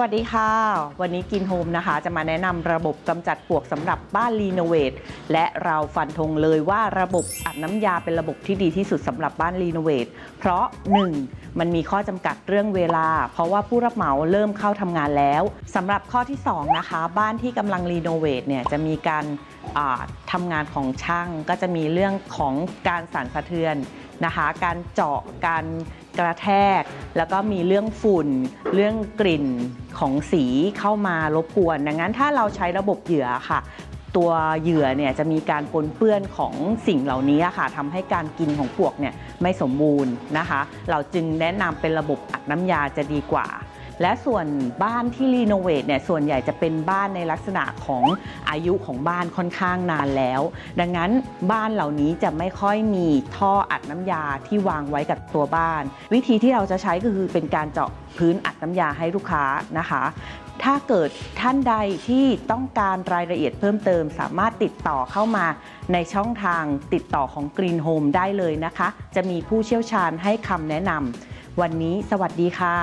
วัสดีค่ะ วันนี้กินโฮมนะคะ จะมาแนะนำระบบกำจัดปลวกสำหรับบ้านรีโนเวทและเราฟันธงเลยว่าระบบอัดน้ำยาเป็นระบบที่ดีที่สุดสำหรับบ้านรีโนเวทเพราะ 1. มันมีข้อจำกัดเรื่องเวลา เพราะว่าผู้รับเหมาเริ่มเข้าทำงานแล้วสำหรับข้อที่ 2 นะคะ บ้านที่กำลังรีโนเวทเนี่ยจะมีการอ่าทำงานของช่างก็จะมีเรื่องของการสั่นสะเทือนนะคะ การเจาะการ กระแทก แล้วก็มีเรื่องฝุ่น เรื่องกลิ่นของสีเข้ามารบกวน ดังนั้นถ้าเราใช้ระบบเหยื่อค่ะ ตัวเหยื่อเนี่ยจะมีการปนเปื้อนของสิ่งเหล่านี้ค่ะทำให้การกินของปวกเนี่ยไม่สมบูรณ์นะคะ เราจึงแนะนำเป็นระบบอัดน้ำยาจะดีกว่า และส่วนบ้านที่รีโนเวทเนี่ยส่วนใหญ่จะเป็นบ้านในลักษณะของอายุของบ้านค่อนข้างนานแล้ว ดังนั้นบ้านเหล่านี้จะไม่ค่อยมีท่ออัดน้ำยาที่วางไว้กับตัวบ้าน วิธีที่เราจะใช้ก็คือเป็นการเจาะพื้นอัดน้ำยาให้ลูกค้านะคะถ้าเกิดท่านใดที่ต้องการรายละเอียดเพิ่มเติม สามารถติดต่อเข้ามาในช่องทางติดต่อของ Green Home ได้เลยนะคะ จะมีผู้เชี่ยวชาญให้คำแนะนำวันนี้สวัสดีค่ะ